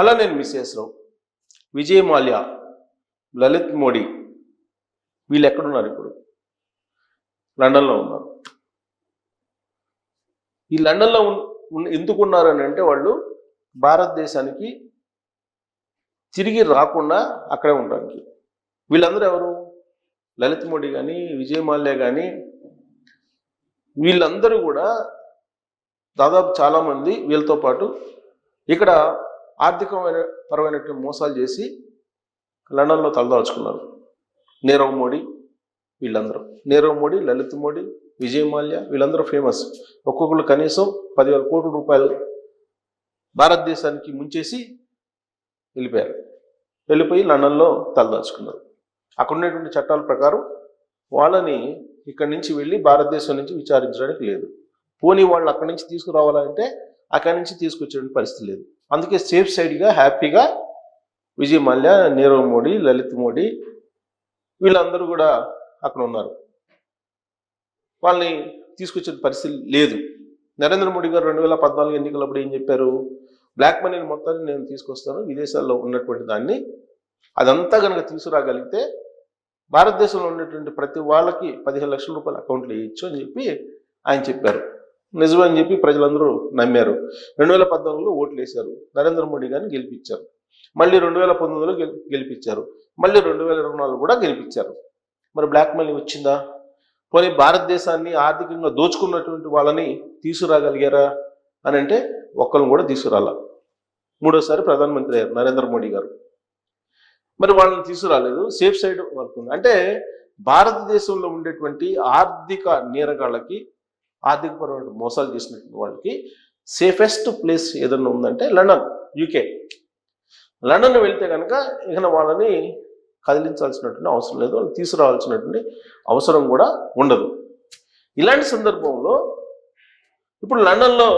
Hello నేను missus Rao Vijay Mallya Lalit Modi. వీళ్ళు ఎక్కడున్నారు ఇప్పుడు? లండన్లో ఉన్నారు. ఈ లండన్లో ఎందుకు ఉన్నారని అంటే వాళ్ళు భారతదేశానికి తిరిగి రాకుండా అక్కడే ఉండడానికి. వీళ్ళందరూ ఎవరు? లలిత్ మోడీ కానీ విజయ్ మాల్యా కానీ వీళ్ళందరూ కూడా దాదాపు చాలామంది వీళ్ళతో పాటు ఇక్కడ ఆర్థికమైన పరమైనటువంటి మోసాలు చేసి లండన్లో తలదాల్చుకున్నారు నీరవ్ మోడీ వీళ్ళందరూ. నీరవ్ మోడీ లలిత్ మోడీ విజయ్ మాల్యా వీళ్ళందరూ ఫేమస్. ఒక్కొక్కరు కనీసం పదివేల కోట్ల రూపాయలు భారతదేశానికి ముంచేసి వెళ్ళిపోయారు. వెళ్ళిపోయి లండన్లో తలదాచుకున్నారు. అక్కడ ఉన్నటువంటి చట్టాల ప్రకారం వాళ్ళని ఇక్కడి నుంచి వెళ్ళి భారతదేశం నుంచి విచారించడానికి లేదు. పోనీ వాళ్ళు అక్కడి నుంచి తీసుకురావాలంటే అక్కడి నుంచి తీసుకొచ్చే పరిస్థితి లేదు. అందుకే సేఫ్ సైడ్గా హ్యాపీగా విజయ్ మల్య నీరవ్ మోడీ లలిత్ మోడీ వీళ్ళందరూ కూడా అక్కడ ఉన్నారు. వాళ్ళని తీసుకొచ్చే పరిస్థితి లేదు. నరేంద్ర మోడీ గారు రెండు వేల పద్నాలుగు ఎన్నికలప్పుడు ఏం చెప్పారు? బ్లాక్ మనీని మొత్తాన్ని నేను తీసుకొస్తాను విదేశాల్లో ఉన్నటువంటి దాన్ని అదంతా కనుక తీసుకురాగలిగితే భారతదేశంలో ఉన్నటువంటి ప్రతి వాళ్ళకి పదిహేను లక్షల రూపాయల అకౌంట్లు వేయచ్చు అని చెప్పి ఆయన చెప్పారు. నిజమని అని చెప్పి ప్రజలందరూ నమ్మారు. రెండు వేల పద్నాలుగులో ఓట్లు వేశారు నరేంద్ర మోడీ గారిని గెలిపించారు. మళ్ళీ రెండు వేల పంతొమ్మిదిలో గెలి గెలిపించారు. మళ్ళీ రెండు వేల ఇరవై నాలుగు కూడా గెలిపించారు. మరి బ్లాక్ మనీ వచ్చిందా? పోనీ భారతదేశాన్ని ఆర్థికంగా దోచుకున్నటువంటి వాళ్ళని తీసుకురాగలిగారా అని అంటే ఒక్కరిని కూడా తీసుకురాల. మూడోసారి ప్రధానమంత్రి అయ్యారు నరేంద్ర మోడీ గారు. మరి వాళ్ళని తీసుకురాలేదు. సేఫ్ సైడ్ వరకు అంటే భారతదేశంలో ఉండేటువంటి ఆర్థిక నేరగాళ్ళకి ఆర్థికపరమైన మోసాలు చేసినటువంటి వాళ్ళకి సేఫెస్ట్ ప్లేస్ ఏదన్నా ఉందంటే లండన్ యూకే లండన్ వెళ్తే కనుక ఇక వాళ్ళని కదిలించాల్సినటువంటి అవసరం లేదు వాళ్ళు తీసుకురావాల్సినటువంటి అవసరం కూడా ఉండదు. ఇలాంటి సందర్భంలో ఇప్పుడు లండన్లో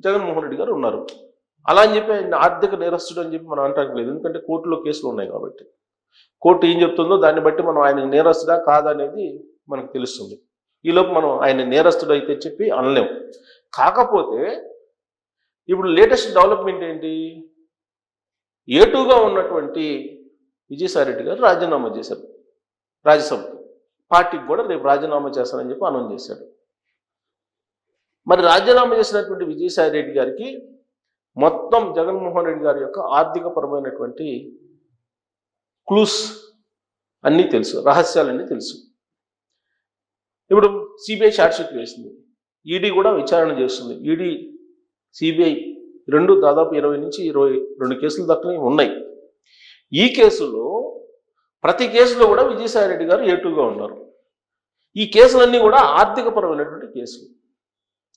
జగన్మోహన్ రెడ్డి గారు ఉన్నారు. అలా అని చెప్పి ఆయన ఆర్థిక నేరస్తుడు అని చెప్పి మనం అంటానికి లేదు ఎందుకంటే కోర్టులో కేసులు ఉన్నాయి కాబట్టి. కోర్టు ఏం చెప్తుందో దాన్ని బట్టి మనం ఆయన నేరస్తుడా కాదా అనేది మనకు తెలుస్తుంది. ఈలోపు మనం ఆయన నేరస్తుడు అయితే చెప్పి అనలేము కాకపోతే ఇప్పుడు లేటెస్ట్ డెవలప్మెంట్ ఏంటి? ఏటుగా ఉన్నటువంటి విజయసాయి రెడ్డి గారు రాజీనామా చేశారు. రాజ్యసభకు పార్టీకి కూడా రేపు రాజీనామా చేస్తానని చెప్పి అనౌన్స్ చేశాడు. మరి రాజీనామా చేసినటువంటి విజయసాయి రెడ్డి గారికి మొత్తం జగన్మోహన్ రెడ్డి గారి యొక్క ఆర్థిక పరమైనటువంటి క్లూస్ అన్నీ తెలుసు రహస్యాలన్నీ తెలుసు. ఇప్పుడు సిబిఐ షార్ట్షీట్ వేసింది. ఈడీ కూడా విచారణ చేస్తుంది. ఈడీ సిబిఐ రెండు దాదాపు ఇరవై నుంచి ఇరవై రెండు కేసులు దక్కనే ఉన్నాయి. ఈ కేసులో ప్రతి కేసులో కూడా విజయసాయి రెడ్డి గారు ఏటుగా ఉన్నారు. ఈ కేసులన్నీ కూడా ఆర్థికపరమైనటువంటి కేసులు.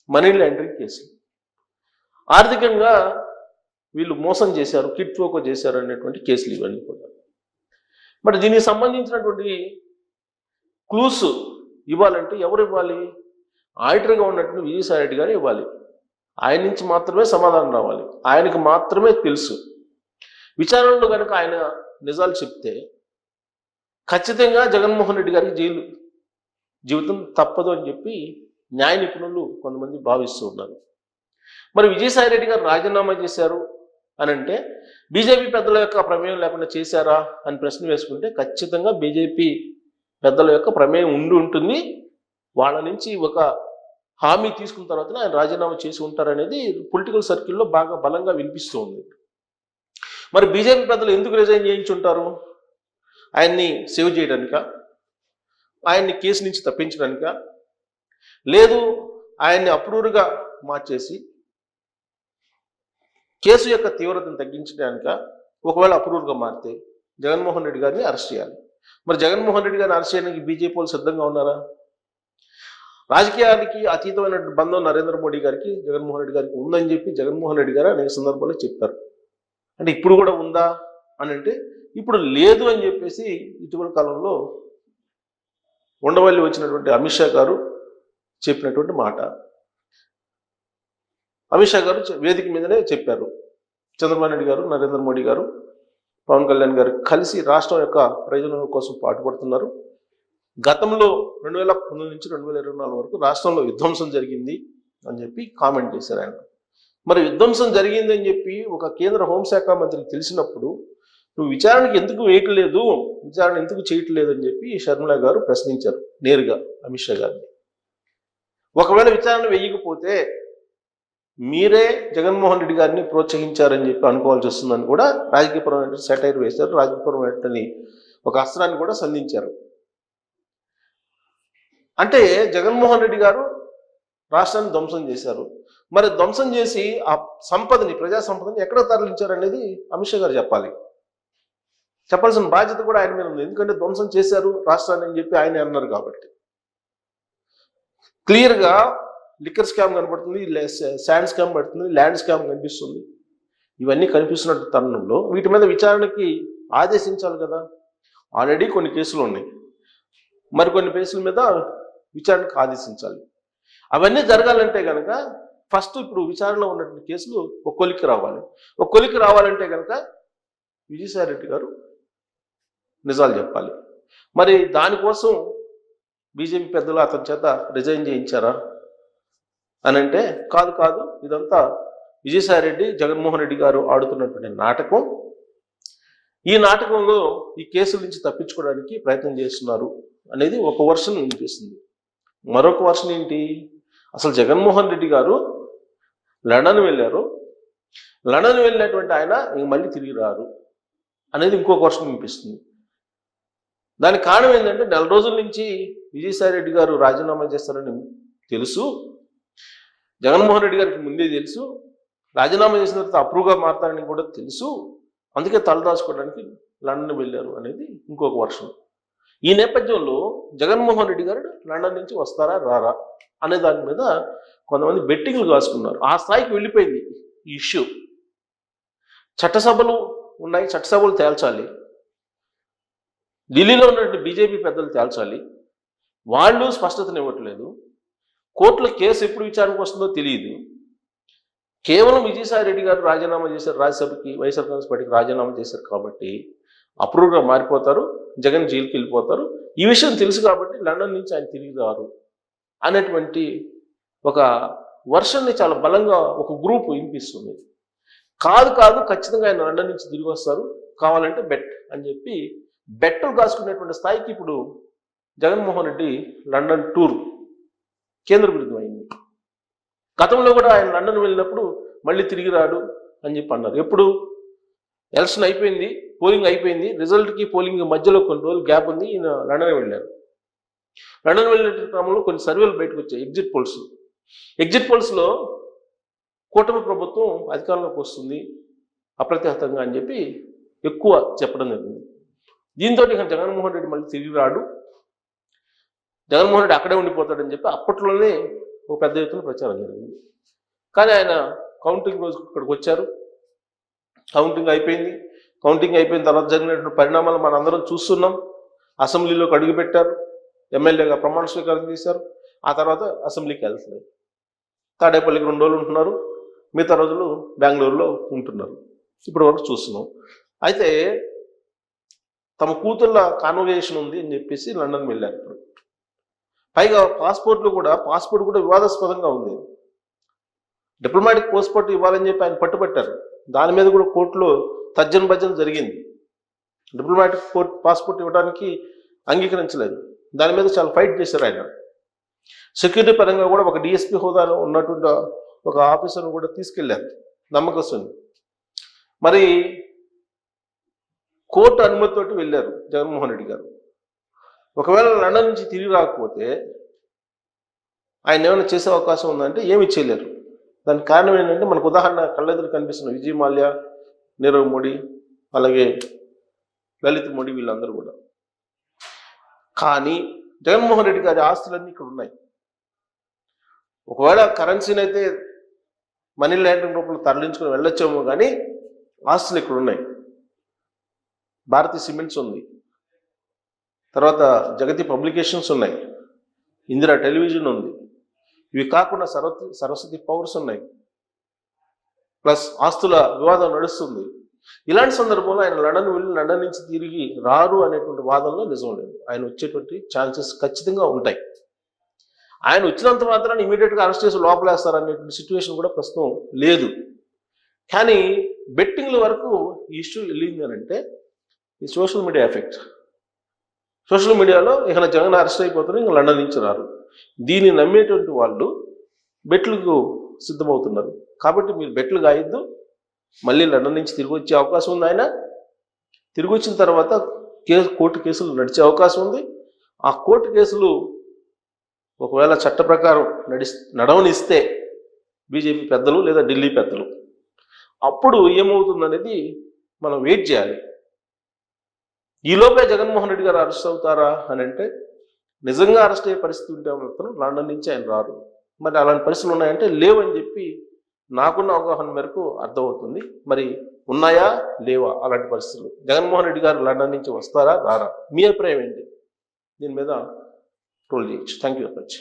మనీ లాండరింగ్ కేసులు. ఆర్థికంగా వీళ్ళు మోసం చేశారు కిట్ ఫోకో చేశారు అనేటువంటి కేసులు ఇవన్నీ కూడా. మరి దీనికి సంబంధించినటువంటి క్లూస్ ఇవ్వాలంటే ఎవరు ఇవ్వాలి? ఆడిటర్గా ఉన్నట్టు విజయసాయి రెడ్డి గారు ఇవ్వాలి. ఆయన నుంచి మాత్రమే సమాధానం రావాలి. ఆయనకు మాత్రమే తెలుసు. విచారణలో కనుక ఆయన నిజాలు చెప్తే ఖచ్చితంగా జగన్మోహన్ రెడ్డి గారికి జైలు. జీవితం తప్పదు అని చెప్పి న్యాయ నిపుణులు కొంతమంది భావిస్తూ ఉన్నారు. మరి విజయసాయి రెడ్డి గారు రాజీనామా చేశారు అని అంటే బీజేపీ పెద్దల యొక్క ప్రమేయం లేకుండా చేశారా అని ప్రశ్న వేసుకుంటే ఖచ్చితంగా బీజేపీ పెద్దల యొక్క ప్రమేయం ఉండి ఉంటుంది. వాళ్ళ నుంచి ఒక హామీ తీసుకున్న తర్వాత ఆయన రాజీనామా చేసి ఉంటారనేది పొలిటికల్ సర్కిల్లో బాగా బలంగా వినిపిస్తూ ఉంది మరి బీజేపీ పెద్దలు ఎందుకు రిజైన్ చేయించుంటారు? ఆయన్ని సేవ్ చేయడానిక? ఆయన్ని కేసు నుంచి తప్పించడానిక? లేదు ఆయన్ని అప్రూవ్గా మార్చేసి కేసు యొక్క తీవ్రతను తగ్గించడానిక? ఒకవేళ అప్రూవ్గా మారితే జగన్మోహన్ రెడ్డి గారిని అరెస్ట్ చేయాలి. మరి జగన్మోహన్ రెడ్డి గారిని అరెస్ట్ చేయడానికి బీజేపీ వాళ్ళు సిద్ధంగా ఉన్నారా? రాజకీయానికి అతీతమైన బంధం నరేంద్ర మోడీ గారికి జగన్మోహన్ రెడ్డి గారికి ఉందని చెప్పి జగన్మోహన్ రెడ్డి గారు అనేక సందర్భాల్లో చెప్పారు. అంటే ఇప్పుడు కూడా ఉందా అని అంటే ఇప్పుడు లేదు అని చెప్పేసి ఇటీవల కాలంలో ఉండవల్లి వచ్చినటువంటి అమిత్ షా గారు చెప్పినటువంటి మాట. అమిత్ షా గారు వేదిక మీదనే చెప్పారు. చంద్రబాబు నాయుడు గారు నరేంద్ర మోడీ గారు పవన్ కళ్యాణ్ గారు కలిసి రాష్ట్రం యొక్క ప్రయోజనం కోసం పాటుపడుతున్నారు. గతంలో రెండు వేల పంతొమ్మిది నుంచి రెండు వేల ఇరవై నాలుగు వరకు రాష్ట్రంలో విధ్వంసం జరిగింది అని చెప్పి కామెంట్ చేశారు ఆయన. మరి విధ్వంసం జరిగిందని చెప్పి ఒక కేంద్ర హోంశాఖ మంత్రికి తెలిసినప్పుడు నువ్వు విచారణకి ఎందుకు వేయట్లేదు? విచారణ ఎందుకు చేయట్లేదు? అని చెప్పి షర్మిల గారు ప్రశ్నించారు నేరుగా అమిత్ షా గారిని. ఒకవేళ విచారణ వేయకపోతే మీరే జగన్మోహన్ రెడ్డి గారిని ప్రోత్సహించారని చెప్పి అనుకోవాల్సి వస్తుందని కూడా రాజకీయపరమైన సెటైర్ వేశారు. రాజకీయపరమైన ఒక అస్త్రాన్ని కూడా సంధించారు. అంటే జగన్మోహన్ రెడ్డి గారు రాష్ట్రాన్ని ధ్వంసం చేశారు. మరి ధ్వంసం చేసి ఆ సంపదని ప్రజా సంపదని ఎక్కడ తరలించారు అనేది అమిత్ షా గారు చెప్పాలి. చెప్పాల్సిన బాధ్యత కూడా ఆయన మీద ఉంది. ఎందుకంటే ధ్వంసం చేశారు రాష్ట్రాన్ని అని చెప్పి ఆయన అన్నారు కాబట్టి. క్లియర్గా లిక్కర్ స్కామ్ కనబడుతుంది శాండ్ స్కామ్ పడుతుంది ల్యాండ్ స్కామ్ కనిపిస్తుంది. ఇవన్నీ కనిపిస్తున్న తరుణంలో వీటి మీద విచారణకి ఆదేశించాలి కదా. ఆల్రెడీ కొన్ని కేసులు ఉన్నాయి. మరికొన్ని కేసుల మీద విచారణకు ఆదేశించాలి. అవన్నీ జరగాలంటే కనుక ఫస్ట్ ఇప్పుడు విచారణలో ఉన్నటువంటి కేసులు ఒక రావాలి. ఒక కొలిక్కి రావాలంటే కనుక విజయసాయి రెడ్డి గారు నిజాలు చెప్పాలి. మరి దానికోసం బీజేపీ పెద్దలు అతని చేత రిజైన్ చేయించారా? అని అంటే కాదు కాదు ఇదంతా విజయసాయి రెడ్డి జగన్మోహన్ రెడ్డి గారు ఆడుతున్నటువంటి నాటకం. ఈ నాటకంలో ఈ కేసుల నుంచి తప్పించుకోవడానికి ప్రయత్నం చేస్తున్నారు అనేది ఒక వర్షన్ వినిపిస్తుంది. మరొక వర్షన్ ఏంటి? అసలు జగన్మోహన్ రెడ్డి గారు లండన్ వెళ్ళారు. లండన్ వెళ్ళినటువంటి ఆయన మళ్ళీ తిరిగి రారు అనేది ఇంకొక వర్షన్ వినిపిస్తుంది. దానికి కారణం ఏంటంటే నెల రోజుల నుంచి విజయసాయి రెడ్డి గారు రాజీనామా చేస్తారని తెలుసు. జగన్మోహన్ రెడ్డి గారికి ముందే తెలుసు రాజీనామా చేసిన తర్వాత అప్రూవ్గా మారతారని కూడా తెలుసు. అందుకే తలదాచుకోవడానికి లండన్ వెళ్ళారు అనేది ఇంకొక వర్షం. ఈ నేపథ్యంలో జగన్మోహన్ రెడ్డి గారు లండన్ నుంచి వస్తారా రారా అనే దాని మీద కొంతమంది బెట్టింగ్లు కాసుకున్నారు. ఆ స్థాయికి వెళ్ళిపోయింది ఈ ఇష్యూ. చట్టసభలు ఉన్నాయి చట్టసభలు తేల్చాలి. ఢిల్లీలో ఉన్నటువంటి బీజేపీ పెద్దలు తేల్చాలి. వాళ్ళు స్పష్టతనివ్వట్లేదు. కోర్టులో కేసు ఎప్పుడు విచారణకు వస్తుందో తెలియదు కేవలం విజయసాయి రెడ్డి గారు రాజీనామా చేశారు. రాజ్యసభకి వైఎస్ఆర్ కాంగ్రెస్ పార్టీకి రాజీనామా చేశారు కాబట్టి అప్రూవ్గా మారిపోతారు. జగన్ జైలుకి వెళ్ళిపోతారు. ఈ విషయం తెలుసు కాబట్టి లండన్ నుంచి ఆయన తిరిగి రారు అనేటువంటి ఒక వర్షన్ని చాలా బలంగా ఒక గ్రూప్ వినిపిస్తుంది. కాదు కాదు ఖచ్చితంగా ఆయన లండన్ నుంచి తిరిగి వస్తారు. కావాలంటే బెట్ అని చెప్పి బెట్టలు కాసుకునేటువంటి స్థాయికి ఇప్పుడు జగన్మోహన్ రెడ్డి లండన్ టూర్ కేంద్రబిందువైంది గతంలో కూడా ఆయన లండన్ వెళ్ళినప్పుడు మళ్ళీ తిరిగి రాడు అని చెప్పి అన్నారు. ఎప్పుడు? ఎలక్షన్ అయిపోయింది పోలింగ్ అయిపోయింది. రిజల్ట్కి పోలింగ్ మధ్యలో కొన్ని రోజులు గ్యాప్ ఉంది. ఈయన లండన్ వెళ్ళారు. లండన్ వెళ్ళిన క్రమంలో కొన్ని సర్వేలు బయటకు వచ్చాయి. Exit polls. ఎగ్జిట్ పోల్స్లో కూటమి ప్రభుత్వం అధికారంలోకి వస్తుంది అప్రతిహతంగా అని చెప్పి ఎక్కువ చెప్పడం జరిగింది. దీంతో ఇక జగన్మోహన్ రెడ్డి మళ్ళీ తిరిగి రాడు. జగన్మోహన్ రెడ్డి అక్కడే ఉండిపోతాడని చెప్పి అప్పట్లోనే ఒక పెద్ద ఎత్తున ప్రచారం జరిగింది. కానీ ఆయన కౌంటింగ్ రోజు ఇక్కడికి వచ్చారు. కౌంటింగ్ అయిపోయింది. కౌంటింగ్ అయిపోయిన తర్వాత జరిగినటువంటి పరిణామాలు మనం అందరం చూస్తున్నాం అసెంబ్లీలోకి అడుగుపెట్టారు ఎమ్మెల్యేగా ప్రమాణ స్వీకారం చేశారు. ఆ తర్వాత అసెంబ్లీకి వెళ్తున్నారు తాడేపల్లికి రెండు రోజులు ఉంటున్నారు. మిగతా రోజులు బెంగళూరులో ఉంటున్నారు. ఇప్పటి వరకు చూస్తున్నాం. అయితే తమ కూతుళ్ళ కాన్వకేషన్ ఉంది అని చెప్పేసి లండన్ వెళ్ళారు ఇప్పుడు. పైగా పాస్పోర్ట్లు కూడా పాస్పోర్ట్ కూడా వివాదాస్పదంగా ఉంది. డిప్లొమాటిక్ పాస్పోర్ట్ ఇవ్వాలని చెప్పి ఆయన పట్టుబట్టారు. దాని మీద కూడా కోర్టులో తర్జన భజన జరిగింది. డిప్లొమాటిక్ పోర్ట్ పాస్పోర్ట్ ఇవ్వడానికి అంగీకరించలేదు. దాని మీద చాలా ఫైట్ చేశారు ఆయన. సెక్యూరిటీ పరంగా కూడా ఒక డిఎస్పీ హోదాలో ఉన్నటువంటి ఒక ఆఫీసర్ను కూడా తీసుకెళ్ళారు నమ్మకస్తుని. మరి కోర్టు అనుమతితోటి వెళ్ళారు జగన్మోహన్ రెడ్డి గారు. ఒకవేళ లండన్ నుంచి తిరిగి రాకపోతే ఆయన ఏమైనా చేసే అవకాశం ఉందంటే ఏమి చేయలేరు. దానికి కారణం ఏంటంటే మనకు ఉదాహరణ కళ్ళెదురు కనిపిస్తున్న విజయ్ మాల్యా నీరవ్ మోడీ అలాగే లలిత్ మోడీ వీళ్ళందరూ కూడా. కానీ జగన్మోహన్ రెడ్డి గారి ఆస్తులన్నీ ఇక్కడ ఉన్నాయి. ఒకవేళ కరెన్సీని అయితే మనీ ల్యాండింగ్ రూపంలో తరలించుకుని వెళ్ళొచ్చేమో కానీ ఆస్తులు ఇక్కడ ఉన్నాయి. భారతీయ సిమెంట్స్ ఉంది. తర్వాత జగతి పబ్లికేషన్స్ ఉన్నాయి. ఇందిరా టెలివిజన్ ఉంది. ఇవి కాకుండా సరస్వతి సరస్వతి పవర్స్ ఉన్నాయి. ప్లస్ ఆస్తుల వివాదం నడుస్తుంది. ఇలాంటి సందర్భంలో ఆయన లండన్ వెళ్ళి లండన్ నుంచి తిరిగి రారు అనేటువంటి వాదనలో నిజం లేదు. ఆయన వచ్చేటువంటి ఛాన్సెస్ ఖచ్చితంగా ఉంటాయి. ఆయన వచ్చినంత మాత్రాన్ని ఇమీడియట్గా అరెస్ట్ చేసి లోపలేస్తారనేటువంటి సిచ్యువేషన్ కూడా ప్రస్తుతం లేదు. కానీ బెట్టింగ్ల వరకు ఈ ఇష్యూ వెళ్ళింది అంటే ఈ సోషల్ మీడియా ఎఫెక్ట్. సోషల్ మీడియాలో ఇక జగన్ అరెస్ట్ అయిపోతారు ఇంకా లండన్ నుంచి రారు. దీన్ని నమ్మేటువంటి వాళ్ళు బెట్లకు సిద్ధమవుతున్నారు. కాబట్టి మీరు బెట్లు గాయొద్దు మళ్ళీ లండన్ నుంచి తిరిగి వచ్చే అవకాశం ఉంది ఆయన. తిరిగి వచ్చిన తర్వాత కేసు కోర్టు కేసులు నడిచే అవకాశం ఉంది. ఆ కోర్టు కేసులు ఒకవేళ చట్ట ప్రకారం నడి నడవనిస్తే బీజేపీ పెద్దలు లేదా ఢిల్లీ పెద్దలు అప్పుడు ఏమవుతుందనేది మనం వెయిట్ చేయాలి. ఈలోపే జగన్మోహన్ రెడ్డి గారు అరెస్ట్ అవుతారా అని అంటే నిజంగా అరెస్ట్ అయ్యే పరిస్థితి ఉంటే మాత్రం లండన్ నుంచి ఆయన రారు. మరి అలాంటి పరిస్థితులు ఉన్నాయంటే లేవని చెప్పి నాకున్న అవగాహన మేరకు అర్థమవుతుంది. మరి ఉన్నాయా? లేవా? అలాంటి పరిస్థితులు. జగన్మోహన్ రెడ్డి గారు లండన్ నుంచి వస్తారా? రారా? మీ అభిప్రాయం ఏంటి? దీని మీద ట్రోల్ చేయొచ్చు. Thank you very much